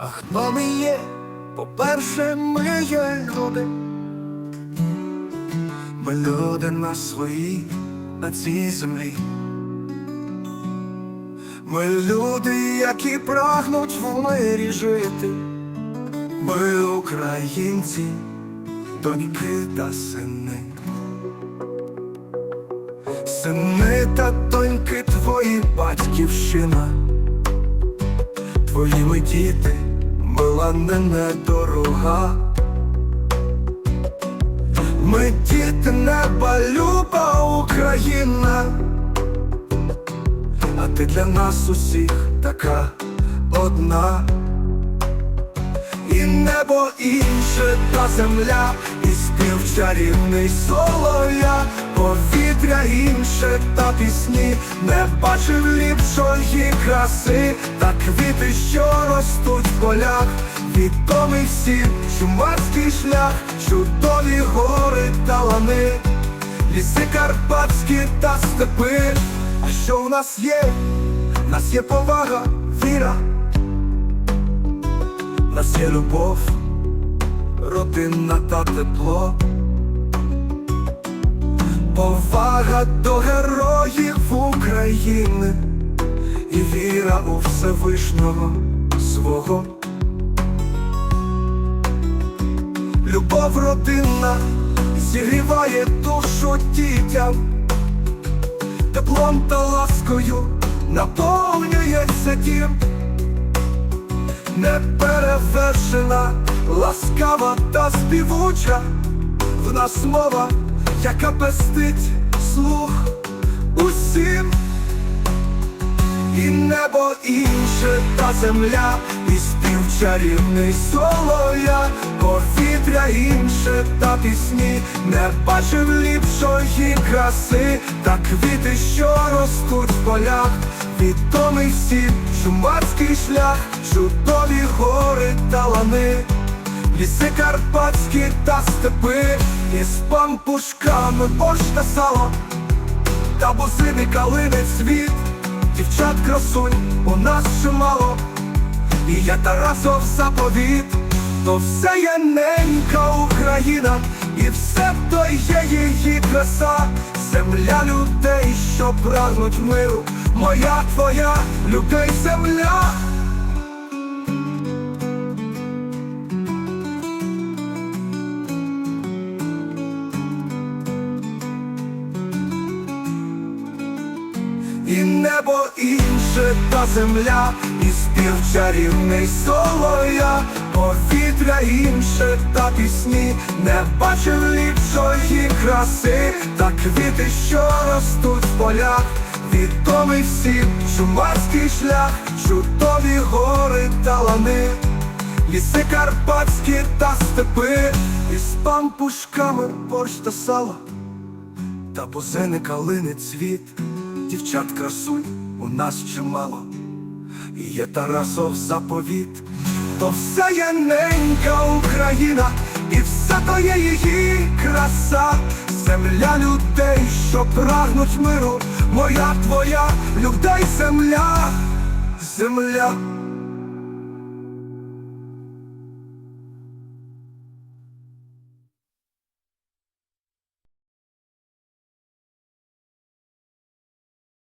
А хто ми є? По-перше, ми є люди. Ми люди на своїй, на цій землі. Ми люди, які прагнуть в мирі жити. Ми українці, доньки та сини. Сини та доньки твої батьківщина. Твоїми діти, мила не недорога. Ми діти неба, люба Україна, а ти для нас усіх така одна. І небо інше та земля, і спів чарівний солов'я, повітря інше та пісні, не бачив ліпшої краси, та квіти, що ростуть в полях, відомий всім чумацький шлях, чудові гори та лани, ліси карпатські та степи. А що в нас є? В нас є повага, віра. В нас є любов, родинна та тепло, повага до героїв України і віра у Всевишнього свого. Любов родинна зігріває душу дітям, теплом та ласкою наповнюється дім. Неперевершена, ласкава та співуча, в нас мова, яка пестить слух усім, і небо інше та земля, і спів чарівний солов'я, повітря інше та пісні, не бачив ліпшої краси, та квіти, що ростуть в полях, відомий всім чумацький шлях, чудові гори та лани, ліси карпатські та степи, із пампушками борщ та сало, та бузини калини цвіт, дівчат красунь у нас чимало, і я Тарасов заповіт, то все є ненька Україна, і все то є її краса, земля людей, що прагнуть миру, моя твоя людей земля. Небо інше та земля, і спів чарівний солов'я, повітря інше та пісні, не бачив ліпшої краси, та квіти, що ростуть в полях, відомий всім чумацький шлях, чудові гори та лани, ліси карпатські та степи, із пампушками борщ та сало та бузини калини цвіт, дівчат красунь у нас чимало, і є Тарасов заповіт, то все є ненька Україна, і все то є її краса, земля людей, що прагнуть миру, моя твоя людей земля, земля.